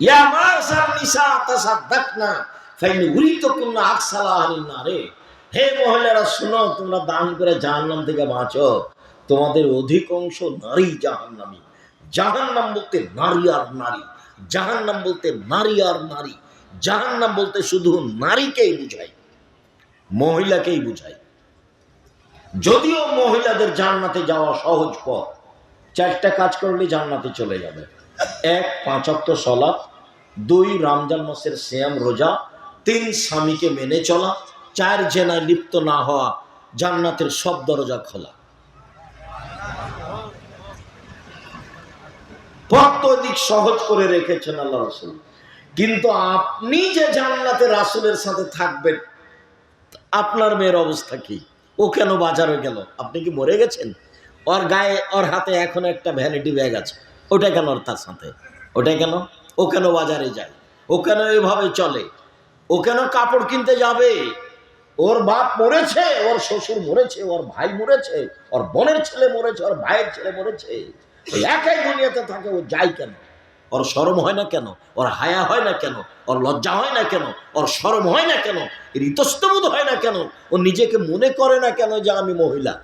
ইয়া Masar নিসা fine নারে। হে মহিলারা তোমরা দান করে জাহান্নাম থেকে বাঁচো। তোমাদের অধিকাংশ নারী জাহান্নামী। জাহান্নাম বলতে নারী আর নারী। জাহান্নাম বলতে নারী আর নারী। জাহান্নাম বলতে শুধু নারীকেই বুঝায়, মহিলাকেই বুঝায়। যদিও মহিলাদের জান্নাতে যাওয়া সহজ পথ, চারটা কাজ করলে জান্নাতে চলে যাবে। এক পাঁচক্ত সলাপ দুই, রমজান মাসের শ্যাম রোজা, তিন, স্বামীকে মেনে চলা, চার জেনায় লিপ্ত না হওয়া, জান্নাতের সব দরজা খোলা। অধিক সহজ করে রেখেছেন আল্লাহ রসুল। কিন্তু আপনি যে জান্নাতে রাসুলের সাথে থাকবেন, আপনার মেয়ের অবস্থা কি? ও কেন বাজারে গেল? আপনি কি মরে গেছেন? ওর গায়ে, ওর হাতে এখন একটা ভ্যানিটি ব্যাগ আছে। ওটা কেন তার সাথে? ওটা কেন? ও কেন বাজারে যায়? ও কেন এভাবে চলে? ও কেন কাপড় কিনতে যাবে? ওর বাপ মরেছে, ওর শ্বশুর মরেছে, ওর ভাই মরেছে, ওর বোনের ছেলে মরেছে, ওর ভাইয়ের ছেলে মরেছে। একাই দুনিয়াতে থাকে, ও যায় কেন? ওর সরম হয় না কেন? ওর হায়া হয় না কেন? ওর লজ্জা হয় না কেন? ওর শরম হয় না কেন? এর ইতস্তবোধ হয় না কেন? ও নিজেকে মনে করে না কেন যে আমি মহিলা?